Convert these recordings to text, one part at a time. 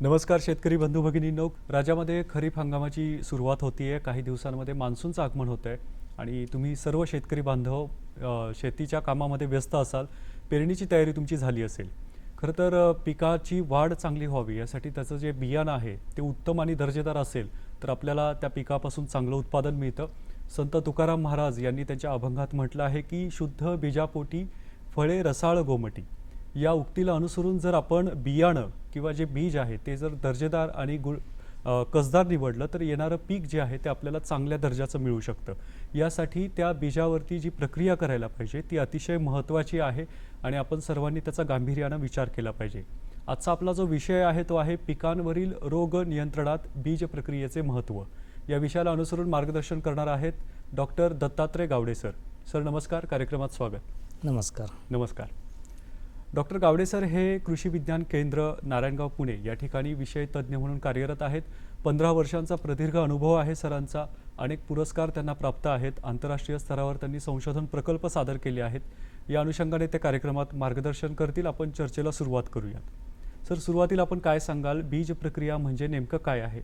नमस्कार शेतकरी बंधू भगिनींनो. राज्यामध्ये खरीप हंगामाची सुरुवात होती आहे काही दिवसांमध्ये मान्सूनचं आगमन होतं आहे आणि तुम्ही सर्व शेतकरी बांधव शेतीच्या कामामध्ये व्यस्त असाल. पेरणीची तयारी तुमची झाली असेल. खरं तर पिकाची वाढ चांगली व्हावी यासाठी त्याचं जे बियाणं आहे ते उत्तम आणि दर्जेदार असेल तर आपल्याला त्या पिकापासून चांगलं उत्पादन मिळतं. संत तुकाराम महाराज यांनी त्यांच्या अभंगात म्हटलं आहे की शुद्ध बीजापोटी फळे रसाळ गोमटी. या उक्तीला अनुसरून जर आपण बियाणं किंवा जे बीज आहे ते जर दर्जेदार आणि गुळ कसदार निवडलं तर येणारं पीक जे आहे ते आपल्याला चांगल्या दर्जाचं मिळू शकतं. यासाठी त्या बीजावरती जी प्रक्रिया करायला पाहिजे ती अतिशय महत्त्वाची आहे आणि आपण सर्वांनी त्याचा गांभीर्यानं विचार केला पाहिजे. आजचा आपला जो विषय आहे तो आहे पिकांवरील रोग नियंत्रणात बीज प्रक्रियेचे महत्त्व. या विषयाला अनुसरून मार्गदर्शन करणार आहेत doctor Dattatray Gawade sir. Sir नमस्कार. कार्यक्रमात स्वागत. नमस्कार. नमस्कार. डॉक्टर गावडे सर हे कृषी विज्ञान केंद्र नारायणगाव पुणे या ठिकाणी विषय तज्ज्ञ म्हणून कार्यरत आहेत. पंधरा वर्षांचा प्रदीर्घ अनुभव आहे सरांचा. अनेक पुरस्कार त्यांना प्राप्त आहेत. आंतरराष्ट्रीय स्तरावर त्यांनी संशोधन प्रकल्प सादर केले आहेत. या अनुषंगाने ते कार्यक्रमात मार्गदर्शन करतील. आपण चर्चेला सुरुवात करूयात. सर सुरुवातीला आपण काय सांगाल? बीज प्रक्रिया म्हणजे नेमकं काय आहे?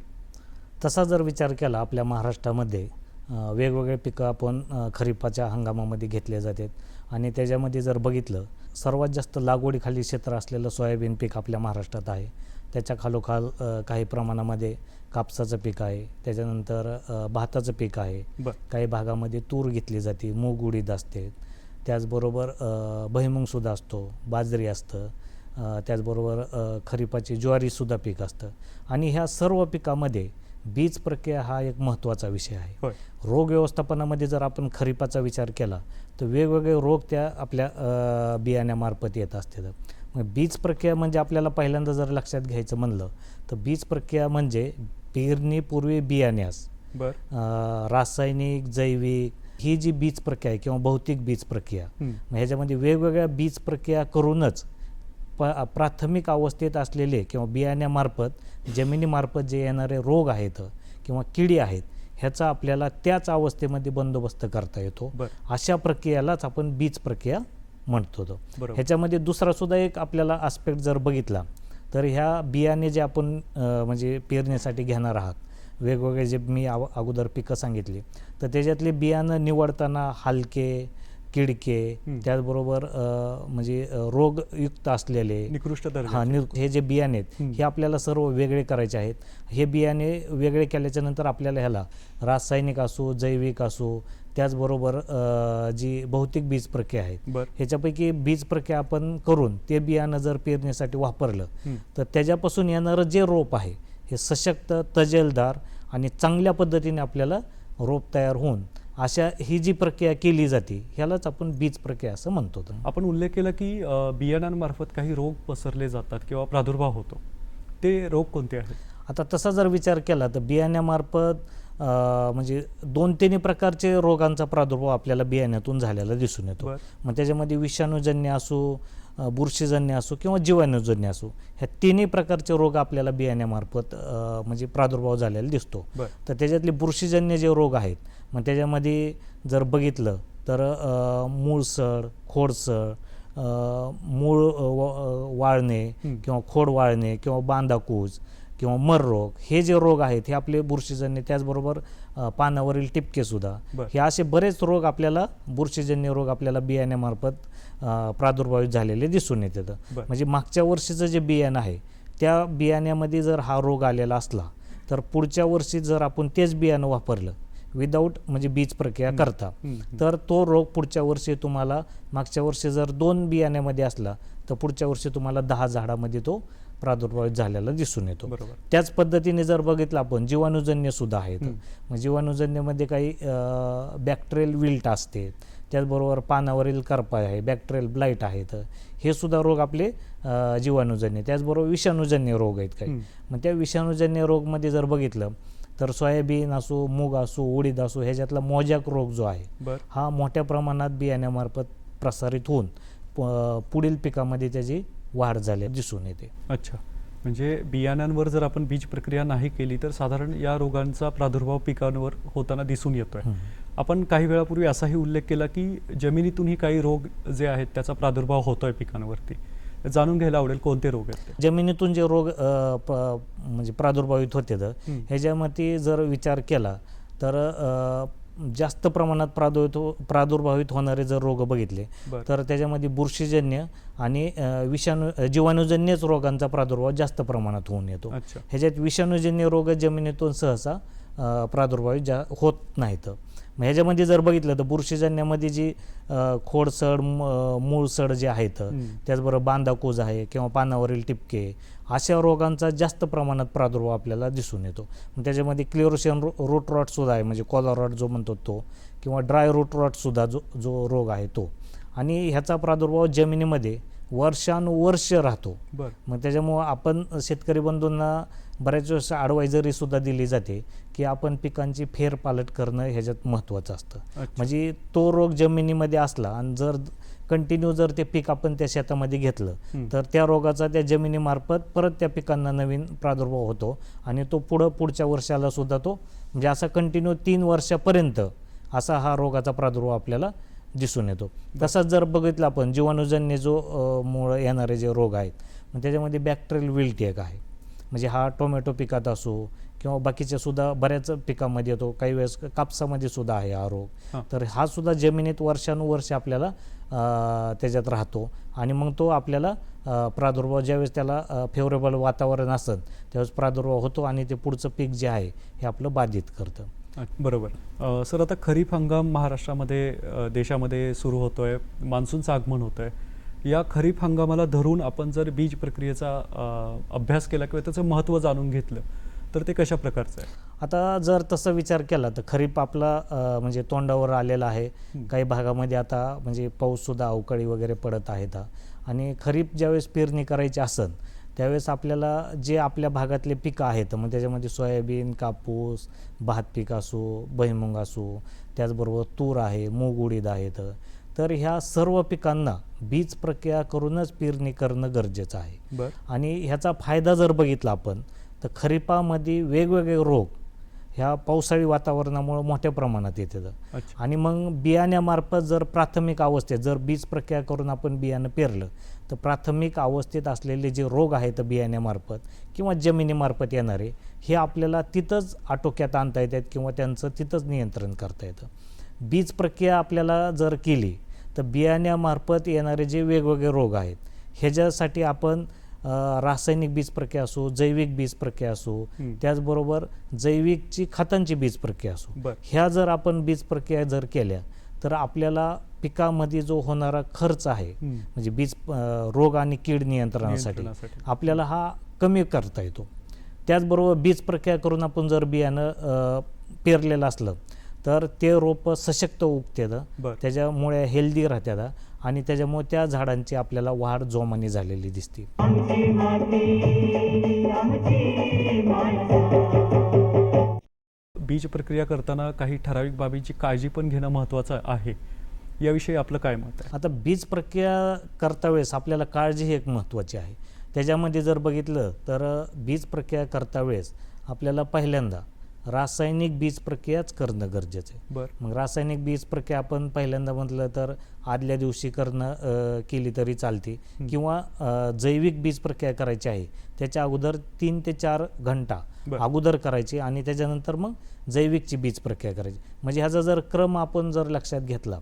तसा जर विचार केला आपल्या महाराष्ट्रामध्ये वेगवेगळे पिकं आपण खरीपाच्या हंगामामध्ये घेतले जातात. आणि त्याच्यामध्ये जर बघितलं सर्वात जास्त लागवडीखाली क्षेत्र असलेलं सोयाबीन पीक आपल्या महाराष्ट्रात आहे. त्याच्या खालोखाल काही प्रमाणामध्ये कापसाचं पीक आहे. त्याच्यानंतर भाताचं पीक आहे. काही भागामध्ये तूर घेतली जाते मूग उडीद असते. त्याचबरोबर अ, भुईमुंगसुद्धा असतो बाजरी असतं. त्याचबरोबर खरीपाची ज्वारीसुद्धा पीक असतं. आणि ह्या सर्व पिकामध्ये बीज प्रक्रिया हा एक महत्त्वाचा विषय आहे. रोग व्यवस्थापनामध्ये जर आपण खरीपाचा विचार केला तर वेगवेगळे रोग त्या आपल्या बियाण्यामार्फत येत असतात. मग बीज प्रक्रिया म्हणजे आपल्याला पहिल्यांदा जर लक्षात घ्यायचं म्हणलं तर बीज प्रक्रिया म्हणजे पेरणीपूर्वी बियाण्यास रासायनिक जैविक ही जी बीज प्रक्रिया आहे किंवा भौतिक बीज प्रक्रिया ह्याच्यामध्ये वेगवेगळ्या बीज प्रक्रिया करूनच प प्राथमिक अवस्थेत असलेले किंवा बियाण्यामार्फत जमिनीमार्फत जे येणारे रोग आहेत किंवा किडी आहेत ह्याचा आपल्याला त्याच अवस्थेमध्ये बंदोबस्त करता येतो. अशा प्रक्रियालाच आपण बीज प्रक्रिया म्हणतो. ह्याच्यामध्ये दुसरा सुद्धा एक आपल्याला आस्पेक्ट जर बघितला तर ह्या बियाणे जे आपण म्हणजे पेरण्यासाठी घेणार आहात वेगवेगळे जे मी अगोदर पिकं सांगितली तर त्याच्यातले बियाणं निवडताना हलके किडके. त्याचबरोबर म्हणजे रोगयुक्त असलेले निकृष्ट हा हे जे बियाणे आहेत हं. आपल्याला सर्व वेगळे करायचे आहेत हे बियाणे वेगळे केल्याच्यानंतर आपल्याला ह्याला रासायनिक असो जैविक असो त्याचबरोबर जी भौतिक बीज प्रक्रिया आहे ह्याच्यापैकी बीज प्रक्रिया आपण करून ते बियाणं जर पेरण्यासाठी वापरलं. तर त्याच्यापासून येणारं जे रोप आहे हे सशक्त तजेलदार आणि चांगल्या पद्धतीने आपल्याला रोप तयार होऊन अशा ही जी प्रक्रिया केली जाते ह्यालाच आपण बीज प्रक्रिया असं म्हणतो. आपण उल्लेख केला की बियाणांमार्फत काही रोग पसरले जातात किंवा प्रादुर्भाव होतो. ते रोग कोणते आहेत? आता तसा जर विचार केला तर बियाण्यामार्फत म्हणजे दोन तिन्ही प्रकारचे रोगांचा प्रादुर्भाव आपल्याला बियाण्यातून झालेला दिसून येतो. मग त्याच्यामध्ये विषाणूजन्य असो बुरशीजन्य असो किंवा जीवाणूजन्य असो ह्या तिन्ही प्रकारचे रोग आपल्याला बियाण्यामार्फत म्हणजे प्रादुर्भाव झालेला दिसतो. तर त्याच्यातले बुरशीजन्य जे रोग आहेत मग त्याच्यामध्ये जर बघितलं तर खोडसड अ, मूळ वाळणे. किंवा खोड वाळणे किंवा बांधाकूज किंवा मर रोग हे जे रोग आहेत हे आपले बुरशीजन्य त्याचबरोबर पानावरील टिपकेसुद्धा. हे असे बरेच रोग आपल्याला बुरशीजन्य रोग आपल्याला बियाण्यामार्फत प्रादुर्भावित झालेले दिसून येतात म्हणजे मागच्या वर्षीचं जे बियाणं आहे त्या बियाण्यामध्ये जर हा रोग आलेला असला तर पुढच्या वर्षी जर आपण तेच बियाणं वापरलं विदाऊट म्हणजे बीज प्रक्रिया करता. तर तो रोग पुढच्या वर्षी तुम्हाला मागच्या वर्षी जर दोन बियाण्यामध्ये असला तर पुढच्या वर्षी तुम्हाला दहा झाडामध्ये तो प्रादुर्भावित झालेला दिसून येतो. त्याच पद्धतीने जर बघितलं आपण जीवाणूजन्य सुद्धा आहेत. मग जीवाणूजन्यमध्ये काही बॅक्टेरियल विल्ट असते. त्याचबरोबर पानावरील करपा आहे बॅक्टेरियल ब्लाईट आहेत. हे सुद्धा रोग आपले जीवाणूजन्य त्याचबरोबर विषाणूजन्य रोग आहेत काही. मग त्या विषाणूजन्य रोगमध्ये जर बघितलं तर सोयाबीन असो मूग असो उडीद असो ह्याच्यातला मोजॅक रोग जो आहे हा मोठ्या प्रमाणात बियाण्यामार्फत प्रसारित होऊन पुढील पिकामध्ये त्याची वाढ झाली दिसून येते. अच्छा. म्हणजे बियाण्यांवर जर आपण बीज प्रक्रिया नाही केली तर साधारण या रोगांचा प्रादुर्भाव पिकांवर होताना दिसून येतोय. आपण काही वेळापूर्वी असाही उल्लेख केला की जमिनीतूनही काही रोग जे आहेत त्याचा प्रादुर्भाव होतोय पिकांवरती. जाणून घ्यायला आवडेल कोणते रोग आहेत जमिनीतून जे रोग म्हणजे प्रादुर्भावित होते. ह्याच्यामध्ये जर विचार केला तर जास्त प्रमाणात प्रादुर्भावित हो- प्रादुर्भावित होणारे जर रोग बघितले. तर त्याच्यामध्ये बुरशीजन्य आणि विषाणू जीवाणूजन्यच रोगांचा प्रादुर्भाव जास्त प्रमाणात होऊन येतो ह्याच्यात विषाणूजन्य रोग जमिनीतून सहसा प्रादुर्भावित जा होत नाहीत मग ह्याच्यामध्ये जर बघितलं तर बुरशीजन्यामध्ये जी खोडसड मूळसड जे आहेत. त्याचबरोबर बांधाकूज आहे किंवा पानावरील टिपके अशा रोगांचा जास्त प्रमाणात प्रादुर्भाव आपल्याला दिसून येतो. मग त्याच्यामध्ये क्लिरोशियन रो रूट रॉटसुद्धा आहे म्हणजे कॉलर रॉट जो म्हणतो तो किंवा ड्राय रूट रॉटसुद्धा जो जो रोग आहे तो. आणि ह्याचा प्रादुर्भाव जमिनीमध्ये वर्षानुवर्ष राहतो. मग त्याच्यामुळं आपण शेतकरी बंधूंना बऱ्याच वेळेस ॲडवायझरी सुद्धा दिली जाते की आपण पिकांची फेरपालट करणं ह्याच्यात महत्त्वाचं असतं. म्हणजे तो रोग जमिनीमध्ये असला आणि जर कंटिन्यू जर ते पीक आपण त्या शेतामध्ये घेतलं. तर त्या रोगाचा त्या जमिनीमार्फत परत त्या पिकांना नवीन प्रादुर्भाव होतो आणि तो पुढं पुढच्या वर्षाला सुद्धा तो म्हणजे असा कंटिन्यू तीन वर्षापर्यंत असा हा रोगाचा प्रादुर्भाव आपल्याला दिसून येतो तसाच जर बघितलं आपण जीवाणूजन्य जो मुळं येणारे जे रोग आहेत मग त्याच्यामध्ये बॅक्टेरियल विल्ट एक आहे म्हणजे हा टोमॅटो पिकात असो किंवा बाकीच्या सुद्धा बऱ्याच पिकामध्ये येतो. काही वेळेस कापसामध्ये सुद्धा आहे हा रोग. तर हा सुद्धा जमिनीत वर्षानुवर्ष आपल्याला त्याच्यात राहतो. आणि मग तो आपल्याला प्रादुर्भाव ज्यावेळेस त्याला फेवरेबल वातावरण असेल त्यावेळेस प्रादुर्भाव होतो आणि ते पुढचं पीक जे आहे हे आपलं बाधित करतं. बरोबर. सर आता खरीप हंगाम महाराष्ट्रामध्ये देशामध्ये सुरू होतोय. मान्सूनचं आगमन होतंय. या खरीप हंगामाला धरून आपण जर बीज प्रक्रियेचा अभ्यास केला किंवा त्याचं महत्त्व जाणून घेतलं तर ते कशा प्रकारचं आहे? आता जर तसा विचार केला तर खरीप आपला म्हणजे तोंडावर आलेला आहे. काही भागामध्ये आता म्हणजे पाऊससुद्धा अवकाळी वगैरे पडत आहेत आणि खरीप ज्यावेळेस पेरणी करायची असन त्यावेळेस आपल्याला जे आपल्या भागातले पिकं आहेत मग त्याच्यामध्ये सोयाबीन कापूस भात पीक असो भुईमुग असो त्याचबरोबर तूर आहे मूग उडीद आहेत तर ह्या सर्व पिकांना बीज प्रक्रिया करूनच पेरणी करणं गरजेचं आहे. आणि ह्याचा फायदा जर बघितला आपण तर खरीपामध्ये वेगवेगळे रोग ह्या पावसाळी वातावरणामुळे मोठ्या प्रमाणात येतात. आणि मग बियाण्यामार्फत जर प्राथमिक अवस्थेत जर बीज प्रक्रिया करून आपण बियाणं पेरलं तर प्राथमिक अवस्थेत असलेले जे रोग आहेत बियाण्यामार्फत किंवा जमिनीमार्फत येणारे हे आपल्याला तिथंच आटोक्यात आणता येतात किंवा त्यांचं तिथंच नियंत्रण करता येतं. बीज प्रक्रिया आपल्याला जर केली तर बियाण्यामार्फत येणारे जे वेगवेगळे रोग आहेत ह्याच्यासाठी आपण रासायनिक बीज प्रक्रिया असो जैविक बीज प्रक्रिया असो. त्याचबरोबर जैविकची खतांची बीज प्रक्रिया असो ह्या जर आपण बीज प्रक्रिया जर केल्या तर आपल्याला पिकामध्ये जो होणारा खर्च आहे. म्हणजे बीज रोग आणि कीड नियंत्रणासाठी. आपल्याला हा कमी करता येतो त्याचबरोबर बीज प्रक्रिया करून आपण जर बियाणं पेरलेलं असलं तर ते रोपं सशक्त उगतात. बरं. त्याच्यामुळे हेल्दी राहतात आणि त्याच्यामुळे त्या झाडांची आपल्याला वाढ जोमाने झालेली दिसते. बीज प्रक्रिया करताना काही ठराविक बाबींची काळजी पण घेणं महत्त्वाचं आहे. याविषयी आपलं काय मत आहे? आता बीज प्रक्रिया करता वेळेस आपल्याला काळजी ही एक महत्त्वाची आहे. त्याच्यामध्ये जर बघितलं तर बीज प्रक्रिया करता वेळेस आपल्याला पहिल्यांदा रासायनिक बीज प्रक्रियाच करणं गरजेचं आहे. बरं. मग रासायनिक बीज प्रक्रिया आपण पहिल्यांदा म्हटलं तर आदल्या दिवशी करणं केली तरी चालते. किंवा जैविक बीज प्रक्रिया करायची आहे त्याच्या अगोदर तीन ते चार घंटा. अगोदर करायची आणि त्याच्यानंतर मग जैविकची बीज प्रक्रिया करायची. म्हणजे ह्याचा जर क्रम आपण जर लक्षात घेतला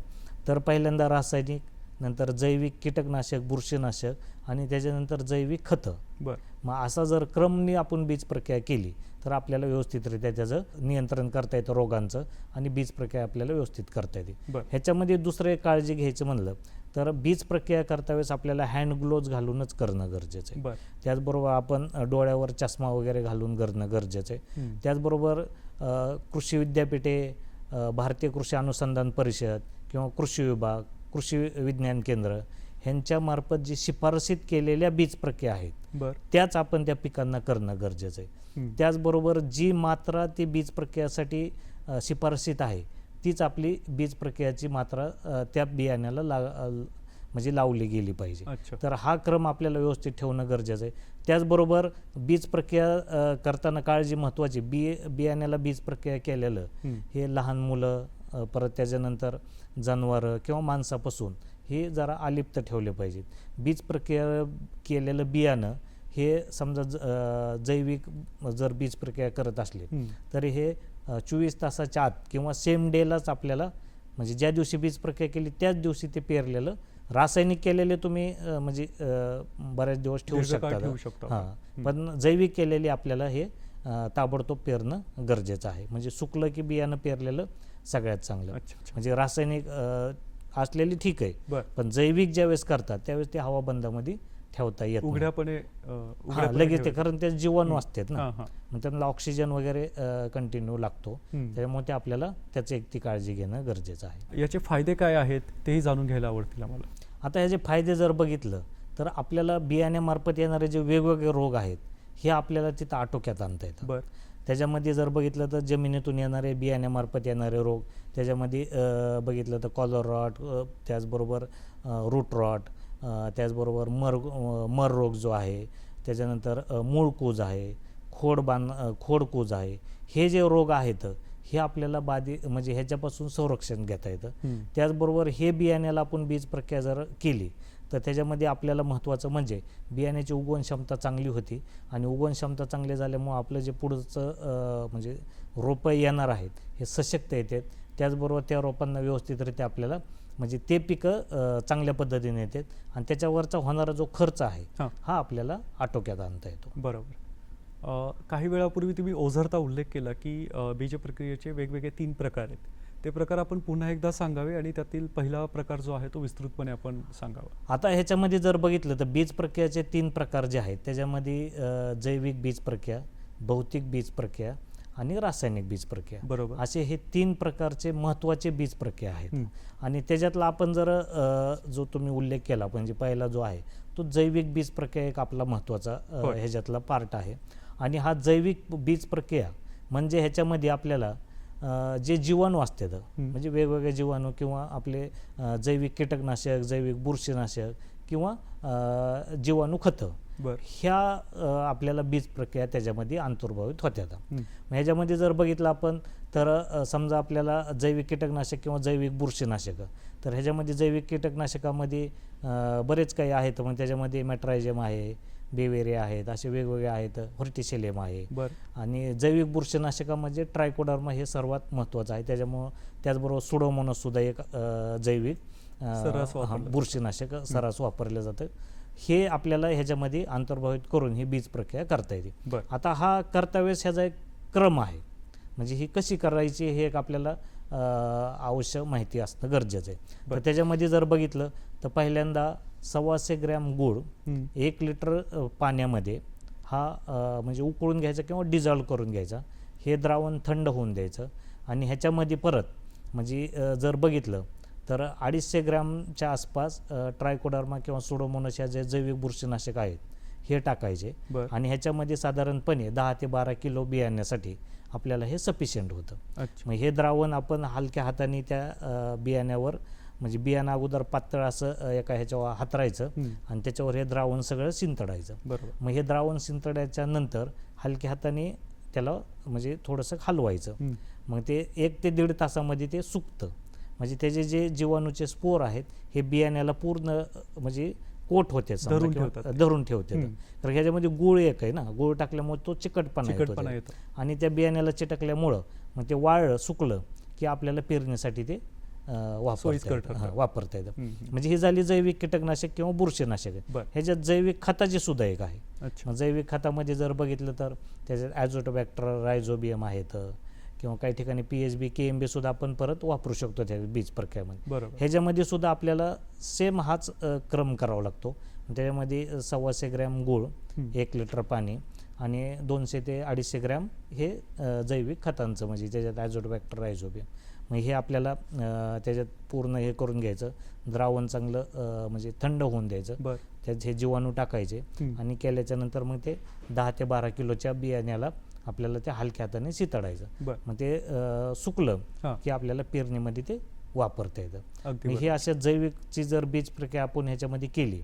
तर पहिल्यांदा रासायनिक नंतर जैविक कीटकनाशक बुरशीनाशक आणि त्याच्यानंतर जैविक खतं. बर. मग असा जर क्रमनी आपण बीज प्रक्रिया केली तर आपल्याला व्यवस्थितरित्या त्याचं नियंत्रण करता येतं रोगांचं आणि बीज प्रक्रिया आपल्याला व्यवस्थित करता येते. ह्याच्यामध्ये दुसरं एक काळजी घ्यायचं म्हणलं तर बीज प्रक्रिया करता वेळेस आपल्याला हँड ग्लोव्ज घालूनच करणं गरजेचं आहे. बर. त्याचबरोबर आपण डोळ्यावर चष्मा वगैरे घालून करणं गरजेचं आहे. त्याचबरोबर कृषी विद्यापीठे भारतीय कृषी अनुसंधान परिषद किंवा कृषी विभाग कृषी विज्ञान केंद्र ह्यांच्यामार्फत जी शिफारसीत केलेल्या बीज प्रक्रिया आहेत त्याच आपण त्या पिकांना करणं गरजेचं आहे. त्याचबरोबर जी मात्रा ती बीज प्रक्रियासाठी अ, शिफारसीत आहे तीच आपली बीज प्रक्रियाची मात्रा त्या बियाण्याला ला म्हणजे लावली गेली पाहिजे. तर हा क्रम आपल्याला व्यवस्थित ठेवणं गरजेचं आहे. त्याचबरोबर बीज प्रक्रिया करताना काळजी महत्त्वाची बी बियाण्याला बीज प्रक्रिया केलेलं. हे लहान मुलं परत त्याच्यानंतर जनावरं किंवा माणसापासून हे जरा अलिप्त ठेवले पाहिजेत. बीज प्रक्रिया केलेलं बियाणं हे समजा जैविक जर बीज प्रक्रिया करत असले. तर हे चोवीस तासाच्या आत किंवा सेम डेलाच आपल्याला म्हणजे ज्या दिवशी बीज प्रक्रिया केली त्याच दिवशी ते पेरलेलं रासायनिक केलेले तुम्ही म्हणजे बऱ्याच दिवस ठेवू शकता. हां. पण जैविक केलेली आपल्याला हे ताबडतोब पेरणं गरजेचं आहे. म्हणजे सुकलं की बियाणं पेरलेलं सगळ्यात चांगलं. म्हणजे रासायनिक असलेली ठीक आहे. पण जैविक ज्यावेळेस करतात त्यावेळेस ते हवाबंदामध्ये ठेवता येत. उघड्यापणे लगेच ते. कारण ते जीवाणू असतात ना. मग त्यांना ऑक्सिजन वगैरे कंटिन्यू लागतो. त्यामुळे ते आपल्याला त्याची एक ती काळजी घेणं गरजेचं आहे. याचे फायदे काय आहेत तेही जाणून घ्यायला आवडतील आम्हाला. आता ह्याचे फायदे जर बघितलं तर आपल्याला बियाण्यामार्फत येणारे जे वेगवेगळे रोग आहेत हे आपल्याला तिथं आटोक्यात आणता येतात बर. त्याच्यामध्ये जर बघितलं तर जमिनीतून येणारे बियाण्यामार्फत येणारे रोग त्याच्यामध्ये बघितलं तर कॉलर रॉट त्याचबरोबर रूट रॉट त्याचबरोबर मर मर रोग जो आहे त्याच्यानंतर अ, मूळकूज आहे खोड बांध खोडकूज आहे हे जे रोग आहेत हे आपल्याला बाधी म्हणजे ह्याच्यापासून संरक्षण घेता येतं. त्याचबरोबर हे बियाण्याला आपण बीज प्रक्रिया जर केली तर त्याच्यामध्ये आपल्याला महत्त्वाचं म्हणजे बियाण्याची उगवण क्षमता चांगली होती आणि उगवण क्षमता चांगली झाल्यामुळं आपलं जे पुढचं म्हणजे रोपं येणार आहेत हे सशक्त येतात त्याचबरोबर त्या रोपांना व्यवस्थितरित्या आपल्याला म्हणजे ते पिकं चांगल्या पद्धतीने येतात आणि त्याच्यावरचा होणारा जो खर्च आहे हां. आपल्याला आटोक्यात आणता येतो. बरोबर. काही वेळापूर्वी तुम्ही ओझरता उल्लेख केला की बीज प्रक्रियेचे वेगवेगळे तीन प्रकार आहेत. ते प्रकार आपण पुन्हा एकदा सांगावे आणि त्यातील पहिला प्रकार जो आहे तो विस्तृतपणे आपण सांगावा. आता ह्याच्यामध्ये जर बघितलं तर बीज प्रक्रियाचे तीन प्रकार जे आहेत त्याच्यामध्ये जैविक बीज प्रक्रिया भौतिक बीज प्रक्रिया आणि रासायनिक बीज प्रक्रिया. बरोबर. असे हे तीन प्रकारचे महत्त्वाचे बीज प्रक्रिया आहेत. आणि त्याच्यातला आपण जर जो तुम्ही उल्लेख केला म्हणजे पहिला जो आहे तो जैविक बीज प्रक्रिया एक आपला महत्त्वाचा. ह्याच्यातला पार्ट आहे. आणि हा जैविक बीज प्रक्रिया म्हणजे ह्याच्यामध्ये आपल्याला जे जीवाणू असतात. म्हणजे वेगवेगळे जीवाणू किंवा आपले जैविक कीटकनाशक जैविक बुरशीनाशक किंवा जीवाणू खतं ह्या आपल्याला बीज प्रक्रिया त्याच्यामध्ये अंतर्भावित होत्या ह्याच्यामध्ये जर बघितलं आपण तर समजा आपल्याला जैविक कीटकनाशक किंवा जैविक बुरशीनाशकं तर ह्याच्यामध्ये जैविक कीटकनाशकामध्ये बरेच काही आहेत. मग त्याच्यामध्ये मेट्रायझम आहे बेवेरिया आहेत असे वेगवेगळे आहेत व्हर्टिशिलियम आहे. बर. आणि जैविक बुरशीनाशकामध्ये ट्रायकोडर्मा हे सर्वात महत्त्वाचं आहे. त्याच्यामुळं त्याचबरोबर सुडोमोनसुद्धा एक अ, जैविक बुरशीनाशक सर्रास वापरलं जातं. हे आपल्याला ह्याच्यामध्ये अंतर्भावित करून ही बीज प्रक्रिया करता येते. आता हा कर्तव्यास ह्याचा एक क्रम आहे. म्हणजे ही कशी करायची हे एक आपल्याला आवश्यक माहिती असणं गरजेचं आहे तर. त्याच्यामध्ये जर बघितलं तर पहिल्यांदा सव्वाशे ग्रॅम गूळ. एक लिटर पाण्यामध्ये हा म्हणजे उकळून घ्यायचा किंवा डिझॉल्व करून घ्यायचा हे द्रावण थंड होऊन द्यायचं आणि ह्याच्यामध्ये परत म्हणजे जर बघितलं तर अडीचशे ग्रॅमच्या आसपास ट्रायकोडर्मा किंवा सुडोमोनस या जे जैविक बुरशीनाशक आहेत हे टाकायचे. आणि ह्याच्यामध्ये साधारणपणे दहा ते बारा किलो बियाण्यासाठी आपल्याला हे सफिशियंट होतं. मग हे द्रावण आपण हलक्या हाताने त्या बियाण्यावर म्हणजे बियाणं अगोदर पातळ असं एका ह्याच्यावर हातरायचं. आणि त्याच्यावर हे द्रावण सगळं शिंतडायचं. बरोबर. मग हे द्रावण शिंतड्याच्या नंतर हलक्या हाताने त्याला म्हणजे थोडंसं हलवायचं. मग ते एक ते दीड तासामध्ये ते सुकतं. म्हणजे त्याचे जे जीवाणूचे स्पोर आहेत हे बियाण्याला पूर्ण म्हणजे कोट होते धरून ठेवते. तर ह्याच्यामध्ये गुळ एक आहे ना गुळ टाकल्यामुळे तो चिकटपणा येतो चिकटपणा त्याला. येतो. आणि त्या बियाण्याला चिटकल्यामुळं मग ते वाळलं सुकलं की आपल्याला पेरणीसाठी ते वापरता वापरता येतं. म्हणजे ही झाली जैविक कीटकनाशक किंवा बुरशीनाशक. ह्याच्यात जैविक खताची सुद्धा एक आहे. जैविक खतामध्ये जर बघितलं तर त्याच्यात ॲझोटोबॅक्टर रायझोबियम आहेत. किंवा काही ठिकाणी P H B K M B सुद्धा आपण परत वापरू शकतो त्या बीज प्रक्रियामध्ये बरोबर. ह्याच्यामध्ये सुद्धा आपल्याला सेम हाच क्रम करावा लागतो. त्याच्यामध्ये सव्वाशे ग्रॅम गूळ. एक लिटर पाणी आणि दोनशे ते अडीचशे ग्रॅम हे जैविक खतांचं म्हणजे त्याच्यात ॲझोटोबॅक्टर रायझोबियम मग हे आपल्याला त्याच्यात पूर्ण हे करून घ्यायचं. द्रावण चांगलं म्हणजे थंड होऊन द्यायचं. त्यात हे जीवाणू टाकायचे. आणि केल्याच्यानंतर मग ते दहा ते बारा किलोच्या बियाण्याला आपल्याला ते हलक्या हाताने शितडायचं बर. मग ते सुकलं की आपल्याला पेरणीमध्ये ते वापरता येतं. ही अशा जैविकची जर बीज प्रक्रिया आपण ह्याच्यामध्ये केली.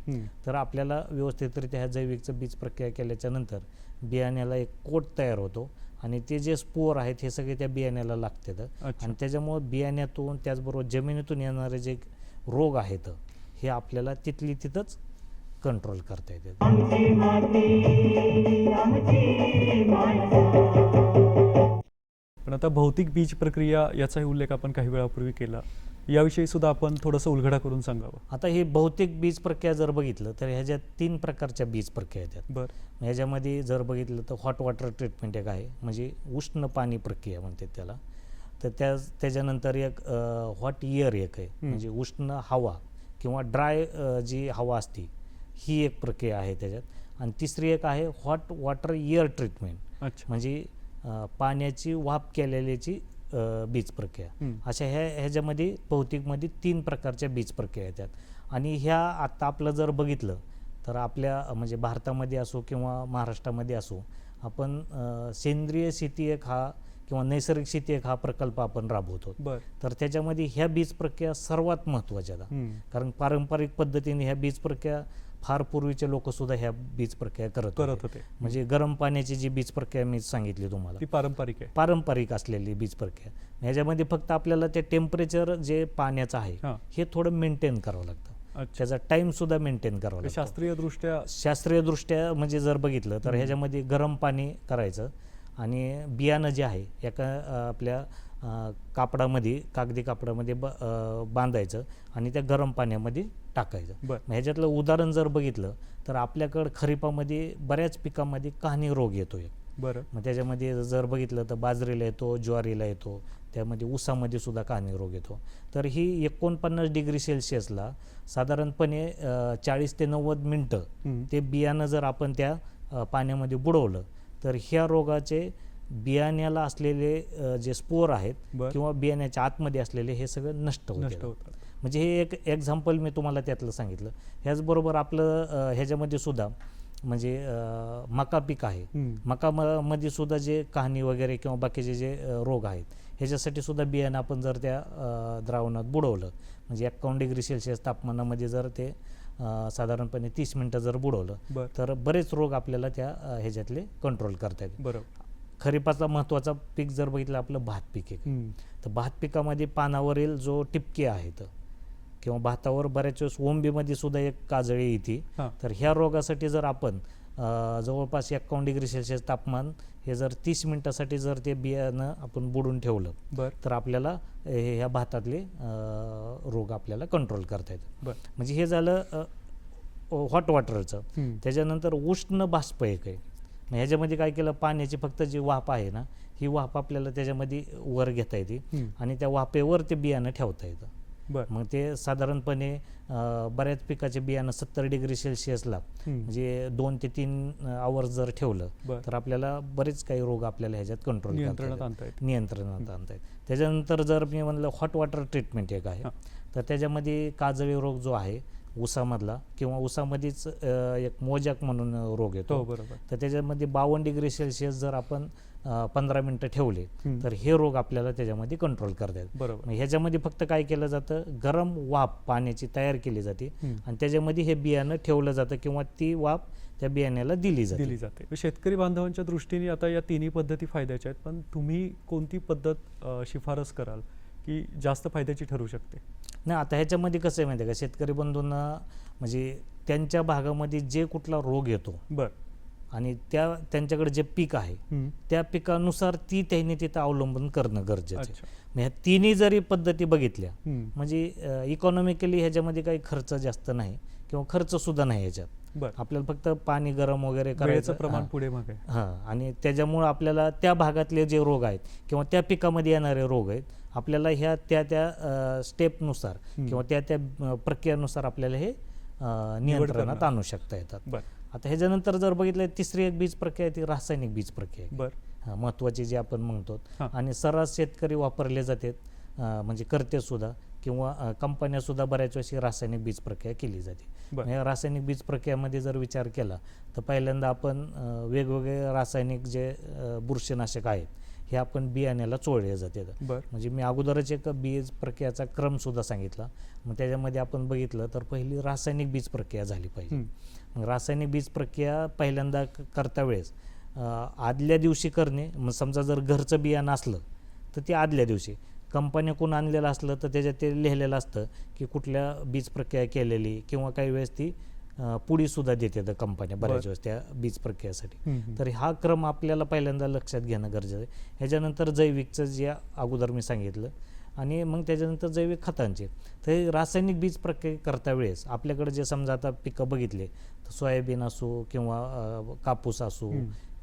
तर आपल्याला व्यवस्थितरित्या ह्या जैविकचं बीज प्रक्रिया केल्याच्यानंतर बियाण्याला एक कोट तयार होतो आणि ते जे स्पोअर आहेत हे सगळे त्या बियाण्याला लागतात. आणि त्याच्यामुळं बियाण्यातून त्याचबरोबर जमिनीतून येणारे जे रोग आहेत हे आपल्याला तिथली तिथंच कंट्रोल करता माणसं. पण आता भौतिक बीज प्रक्रिया याचाही उल्लेख आपण काही वेळापूर्वी केला. याविषयी सुद्धा आपण थोडंसं उलगडा करून सांगावं. आता ही भौतिक बीज प्रक्रिया जर बघितलं तर ह्याच्यात तीन प्रकारच्या बीज प्रक्रिया येतात. बर. ह्याच्यामध्ये जर बघितलं तर हॉट वॉटर ट्रीटमेंट एक आहे म्हणजे उष्ण पाणी प्रक्रिया म्हणतात त्याला. तर त्या त्याच्यानंतर एक हॉट इयर एक आहे म्हणजे उष्ण हवा किंवा ड्राय जी हवा असते ही एक प्रक्रिया आहे त्याच्यात. आणि तिसरी एक आहे हॉट वॉटर इयर ट्रीटमेंट अच्छा. म्हणजे पाण्याची वाफ केलेल्याची बीज प्रक्रिया. अशा ह्या ह्याच्यामध्ये भौतिकमध्ये तीन प्रकारच्या बीज प्रक्रिया येतात. आणि ह्या आत्ता आपलं जर बघितलं तर आपल्या म्हणजे भारतामध्ये असो किंवा महाराष्ट्रामध्ये असो आपण सेंद्रिय शेती एक हा किंवा नैसर्गिक शेती एक हा प्रकल्प आपण राबवतो तर त्याच्यामध्ये ह्या बीज प्रक्रिया सर्वात महत्त्वाच्या. हम्म. कारण पारंपरिक पद्धतीने ह्या बीज प्रक्रिया फार पूर्वीचे लोक सुद्धा ह्या बीज प्रक्रिया करत करत होते. म्हणजे गरम पाण्याची जी बीज प्रक्रिया मी सांगितली तुम्हाला. ती पारंपरिक आहे. पारंपरिक असलेली बीज प्रक्रिया. ह्याच्यामध्ये फक्त आपल्याला ते टेम्परेचर जे पाण्याचं आहे हां. थोडं मेंटेन करावं लागतं. त्याचा टाइम सुद्धा मेंटेन करावा लागतो. शास्त्रीय दृष्ट्या शास्त्रीय दृष्ट्या म्हणजे जर बघितलं तर ह्याच्यामध्ये गरम पाणी करायचं. आणि बियाणं जे आहे एका आपल्या कापडामध्ये कागदी कापडामध्ये ब बांधायचं आणि त्या गरम पाण्यामध्ये टाकायचं. बर. ह्याच्यातलं उदाहरण जर बघितलं तर आपल्याकडं खरीपामध्ये बऱ्याच पिकामध्ये कहाणी रोग येतो एक. बरं. मग त्याच्यामध्ये जर बघितलं तर बाजरीला येतो ज्वारीला येतो त्यामध्ये ऊसामध्ये सुद्धा काहनी रोग येतो. तर ही एकोणपन्नास डिग्री सेल्सिअसला साधारणपणे चाळीस ते नव्वद मिनटं. ते बियाणं जर आपण त्या पाण्यामध्ये बुडवलं तर ह्या रोगाचे बियाण्याला असलेले जे स्पोर आहेत. किंवा बियाण्याच्या आतमध्ये असलेले हे सगळं नष्ट होते. म्हणजे हे एक एक्झाम्पल मी तुम्हाला त्यातलं सांगितलं. ह्याचबरोबर आपलं ह्याच्यामध्ये सुद्धा म्हणजे मका पीक आहे. मका मध्ये सुद्धा जे कहाणी वगैरे किंवा बाकीचे जे रोग आहेत ह्याच्यासाठी सुद्धा बियाणं आपण जर त्या द्रावणात बुडवलं म्हणजे एकावन्न डिग्री सेल्सिअस तापमानामध्ये जर ते साधारणपणे तीस मिनटं जर बुडवलं तर बरेच रोग आपल्याला त्या ह्याच्यातले कंट्रोल करता येतात. बरोबर. खरीपाचा महत्त्वाचा पीक जर बघितलं आपलं भात पीक आहे. तर भात पिकामध्ये पानावरील जो टिपके आहेत किंवा भातावर बऱ्याच वेळेस ओंबीमध्ये सुद्धा एक काजळी येते. तर ह्या रोगासाठी जर आपण जवळपास एकावन्न डिग्री सेल्सिअस तापमान हे जर तीस मिनटासाठी जर ते बियाणं आपण बुडून ठेवलं बर. तर आपल्याला हे ह्या भातातले रोग आपल्याला कंट्रोल करता येतात. म्हणजे हे झालं हॉट वॉटरचं. त्याच्यानंतर उष्ण बाष्प एक आहे. मग ह्याच्यामध्ये काय केलं पाण्याची फक्त जी वाफ आहे ना ही वाफ आपल्याला त्याच्यामध्ये वर घेता येते. आणि त्या वाफेवर ते बियाणं ठेवता येतं. बर. मग ते साधारणपणे बऱ्याच पिकाचे बियाणं सत्तर डिग्री सेल्सिअसला. म्हणजे दोन ते तीन आवर्स जर ठेवलं तर आपल्याला बरेच काही रोग आपल्याला ह्याच्यात कंट्रोल नियंत्रणात आणता येते त्याच्यानंतर जर मी म्हणलं हॉट वॉटर ट्रीटमेंट एक आहे. तर त्याच्यामध्ये काजळी रोग जो आहे ऊसामधला किंवा ऊसामध्येच अं, एक मोजॅक म्हणून रोग हो येतो बरोबर. तर त्याच्यामध्ये बावन्न डिग्री सेल्सिअस जर आपण पंधरा मिनटं ठेवले. तर हे रोग आपल्याला त्याच्यामध्ये कंट्रोल करता येतात बरोबर ह्याच्यामध्ये फक्त काय केलं जातं? गरम वाफ पाण्याची तयार केली जाते. आणि त्याच्यामध्ये हे बियाणं ठेवलं जातं किंवा ती वाफ त्या बियाण्याला दिली जाते. दिली जाते. शेतकरी बांधवांच्या दृष्टीने आता या तिन्ही पद्धती फायद्याच्या आहेत पण तुम्ही कोणती पद्धत शिफारस कराल की जास्त फायद्याची ठरू शकते? नाही आता ह्याच्यामध्ये कसं आहे माहिती आहे का? शेतकरी बंधूंना म्हणजे त्यांच्या भागामध्ये जे कुठला रोग येतो बर. आणि त्या त्यांच्याकडे जे पीक आहे. त्या पिकानुसार ती त्यांनी तिथं अवलंबन करणं गरजेचं ह्या तिन्ही जरी पद्धती बघितल्या. म्हणजे इकॉनॉमिकली ह्याच्यामध्ये काही खर्च जास्त नाही किंवा खर्च सुद्धा नाही ह्याच्यात. आपल्याला फक्त पाणी गरम वगैरे करायचं. प्रमाण. पुढे मागे. हां. आणि त्याच्यामुळं आपल्याला त्या भागातले जे रोग आहेत किंवा त्या पिकामध्ये येणारे रोग आहेत आपल्याला ह्या त्या त्या स्टेपनुसार. किंवा त्या त्या प्रक्रियेनुसार आपल्याला हे नियंत्रणात. आणू शकता येतात. आता ह्याच्यानंतर जर बघितलं तिसरी एक बीज प्रक्रिया ती रासायनिक बीज प्रक्रिया महत्त्वाची जी आपण म्हणतो. आणि सर्रास शेतकरी वापरले जातात म्हणजे करते सुद्धा. किंवा अं, कंपन्या सुद्धा बऱ्याच वेळेस रासायनिक बीज प्रक्रिया केली जाते. या रासायनिक बीज प्रक्रियामध्ये जर विचार केला तर पहिल्यांदा आपण वेगवेगळे रासायनिक जे बुरशीनाशक आहेत हे आपण बियाण्याला चोळले जाते. म्हणजे मी अगोदरच एक बीज प्रक्रियाचा क्रम सुद्धा सांगितला. मग त्याच्यामध्ये आपण बघितलं तर पहिली रासायनिक बीज प्रक्रिया झाली पाहिजे. रासायनिक बीज प्रक्रिया पहिल्यांदा करता वेळेस आदल्या दिवशी करणे मग समजा जर घरचं बियाणं असलं तर ते आदल्या दिवशी. कंपनीकडून आणलेलं असलं तर त्याच्यात ते लिहिलेलं असतं की कुठल्या बीज प्रक्रिया केलेली किंवा काही वेळेस ती अं, पुडीसुद्धा देते कंपन्या बऱ्याच. वेळेस त्या बीज प्रक्रियेसाठी. तर हा क्रम आपल्याला पहिल्यांदा लक्षात घेणं गरजेचं आहे ह्याच्यानंतर जैविकचं जे अगोदर मी सांगितलं आणि मग त्याच्यानंतर जैविक खतांचे तर रासायनिक बीज प्रक्रिया करता वेळेस आपल्याकडे जे समजा आता पिकं बघितले तर सोयाबीन असो किंवा कापूस असो.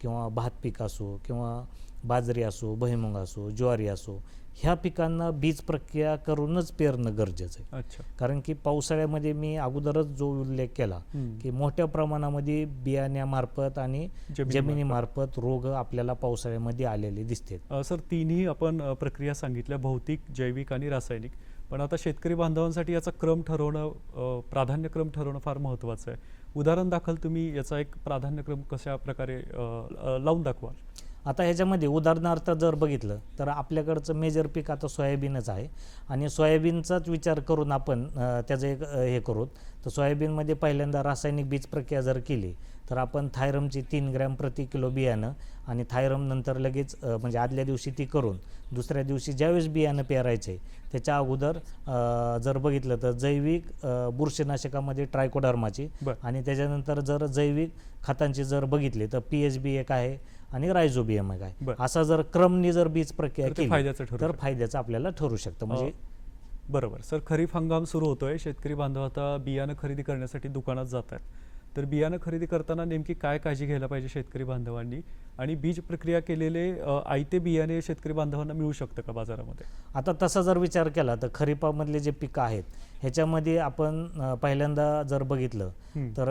किंवा भात पीक असो किंवा बाजरी असो भुईमुग असो ज्वारी असो ह्या पिकांना बीज प्रक्रिया करूनच पेरणं गरजेचं आहे. अच्छा. कारण की पावसाळ्यामध्ये मी अगोदरच जो उल्लेख केला. की मोठ्या प्रमाणामध्ये बियाण्यामार्फत आणि जमिनीमार्फत. रोग आपल्याला पावसाळ्यामध्ये आलेले दिसते सर तिन्ही आपण प्रक्रिया सांगितल्या भौतिक जैविक आणि रासायनिक. पण आता शेतकरी बांधवांसाठी याचा क्रम ठरवणं प्राधान्यक्रम ठरवणं फार महत्त्वाचं आहे. उदाहरण दाखल तुम्ही याचा एक प्राधान्यक्रम कशा प्रकारे लावून दाखवाल? आता ह्याच्यामध्ये उदाहरणार्थ जर बघितलं तर आपल्याकडचं मेजर पीक आता सोयाबीनच आहे आणि सोयाबीनचाच विचार करून आपण त्याचं एक हे करू तर सोयाबीनमध्ये पहिल्यांदा रासायनिक बीज प्रक्रिया जर केली तर आपण थायरमची तीन ग्रॅम प्रति किलो बियाणं आणि थायरम नंतर लगेच म्हणजे आदल्या दिवशी ती करून दुसऱ्या दिवशी ज्यावेळेस बियाणं पेरायचे त्याच्या अगोदर जर बघितलं तर जैविक बुरशीनाशकामध्ये ट्रायकोडर्माची. आणि त्याच्यानंतर जर जैविक खतांची जर बघितली तर पी एच बी एक आहे आणि रायझोबियम आहे. असा जर क्रमनी जर बीज प्रक्रिया केली तर. फायद्याचं आपल्याला ठरू शकतं. म्हणजे बरोबर. सर खरीप हंगाम सुरू होतोय. शेतकरी बांधव आता बियाणं खरेदी करण्यासाठी दुकानात जात आहेत तर बियाणं खरेदी करताना नेमकी काय काळजी घ्यायला पाहिजे शेतकरी बांधवांनी आणि बीज प्रक्रिया केलेले आयते बियाणे शेतकरी बांधवांना मिळू शकतं का बाजारामध्ये आता तसा जर विचार केला तर खरीपामधले जे पिकं आहेत ह्याच्यामध्ये आपण पहिल्यांदा जर बघितलं. तर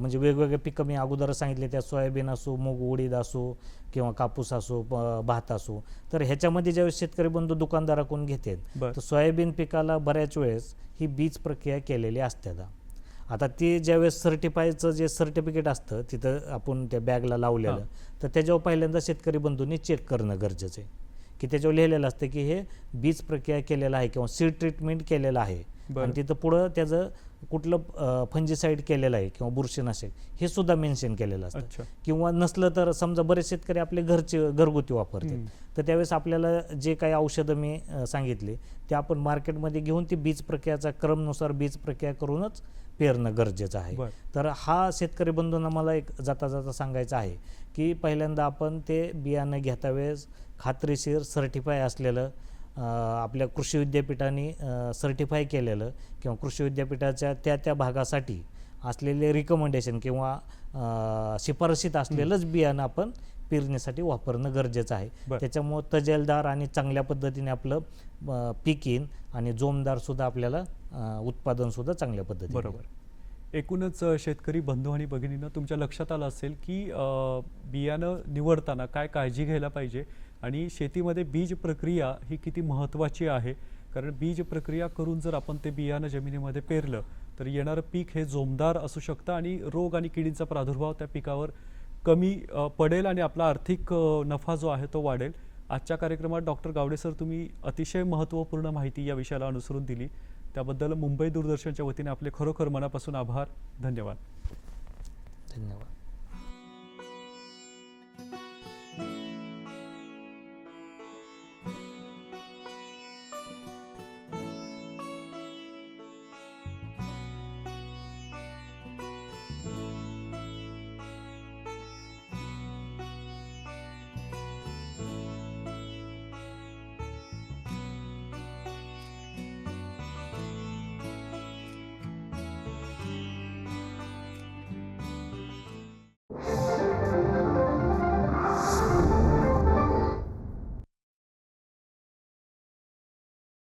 म्हणजे वेगवेगळे पिकं मी अगोदर सांगितले त्या सोयाबीन असो मूग उडीद असो किंवा कापूस असो भात असो तर ह्याच्यामध्ये ज्यावेळेस शेतकरी बंधू दुकानदाराकडून घेतात. तर सोयाबीन पिकाला बऱ्याच वेळेस ही बीज प्रक्रिया केलेली असते आता ते ज्यावेळेस सर्टिफायचं जे सर्टिफिकेट असतं तिथं आपण त्या बॅगला लावलेलं. तर त्याच्यावर पहिल्यांदा शेतकरी बंधूंनी चेक करणं गरजेचं आहे की त्याच्यावर लिहिलेलं असतं की हे बीज प्रक्रिया केलेलं आहे किंवा सीड ट्रीटमेंट केलेलं आहे. आणि तिथं पुढं त्याचं कुठलं फंजिसाईड केलेलं आहे किंवा बुरशीनाशक हे सुद्धा मेन्शन केलेलं. असतं किंवा नसलं तर समजा बरेच शेतकरी आपले घरचे घरगुती वापरतात. तर त्यावेळेस आपल्याला जे काही औषधं मी सांगितले ते आपण मार्केटमध्ये घेऊन ती बीज प्रक्रियाचा क्रमनुसार बीज प्रक्रिया करूनच पेरणं गरजेचं आहे. तर हा शेतकरी बंधूंना मला एक जाता जाता सांगायचं आहे की पहिल्यांदा आपण ते बियाणं घेता वेळेस खात्रीशीर सर्टिफाय असलेलं आपल्या कृषी विद्यापीठाने सर्टिफाय केलेलं किंवा कृषी विद्यापीठाच्या त्या त्या भागासाठी असलेले रिकमेंडेशन किंवा शिफारशीत असलेलंच बियाणं आपण पेरणीसाठी वापरणं गरजेचं आहे. त्याच्यामुळं तजेलदार आणि चांगल्या पद्धतीने आपलं पीक येईन आणि जोमदारसुद्धा आपल्याला उत्पादनसुद्धा चांगल्या पद्धतीने. बरोबर. एकूणच शेतकरी बंधू आणि भगिनींना तुमच्या लक्षात आलं असेल की बियाणं निवडताना काय काळजी घ्यायला पाहिजे आणि शेतीमध्ये बीज प्रक्रिया ही किती महत्त्वाची आहे? कारण बीज प्रक्रिया करून जर आपण ते बियाणं जमिनीमध्ये पेरलं तर येणारं पीक हे जोमदार असू शकतं आणि रोग आणि किडींचा प्रादुर्भाव त्या पिकावर कमी पडेल आणि आपला आर्थिक नफा जो आहे तो वाढेल. आजच्या कार्यक्रमात डॉक्टर गावडे सर तुम्ही अतिशय महत्त्वपूर्ण माहिती या विषयाला अनुसरून दिली. त्याबद्दल मुंबई दूरदर्शनच्या वतीने आपले खरोखर मनापासून आभार. धन्यवाद. धन्यवाद.